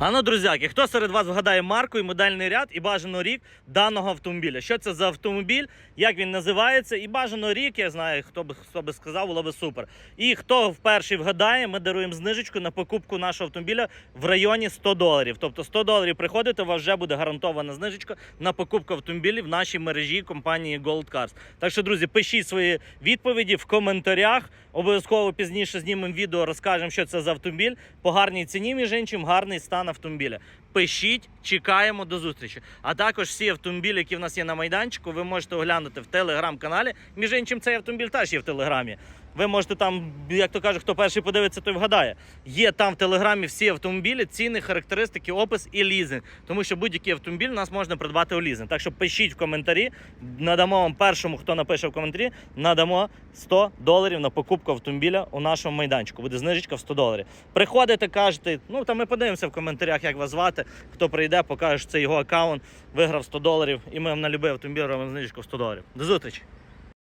А ну, друзяки, хто серед вас вгадає марку і модельний ряд і бажано рік даного автомобіля? Що це за автомобіль, як він називається, і бажано рік, я знаю, хто би хто би сказав, було би супер. І хто вперше вгадає, ми даруємо знижечку на покупку нашого автомобіля в районі 100 доларів. Тобто 100 доларів приходите, у вас вже буде гарантована знижечка на покупку автомобілів в нашій мережі компанії Gold Cars. Так що, друзі, пишіть свої відповіді в коментарях. Обов'язково пізніше знімемо відео, розкажемо, що це за автомобіль. По гарній ціні, між іншим, гарний стан автомобіля. Пишіть, чекаємо до зустрічі. А також всі автомобілі, які в нас є на майданчику, ви можете оглянути в телеграм-каналі. Між іншим, цей автомобіль теж є в телеграмі. Ви можете там, як то кажуть, хто перший подивиться, той вгадає. Є там в телеграмі всі автомобілі, ціни, характеристики, опис і лізинг. Тому що будь-який автомобіль у нас можна придбати у лізинг. Так що пишіть в коментарі, надамо вам першому, хто напише в коментарі, надамо 100 доларів на покупку автомобіля у нашому майданчику. Буде знижечка в 100 доларів. Приходите, кажете, ну там ми подивимося в коментарях, як вас звати. Хто прийде, покаже, що це його аккаунт, виграв 100 доларів, і ми вам на будь-який автомобіль робимо знижечку в 100 доларів. До зустрічі!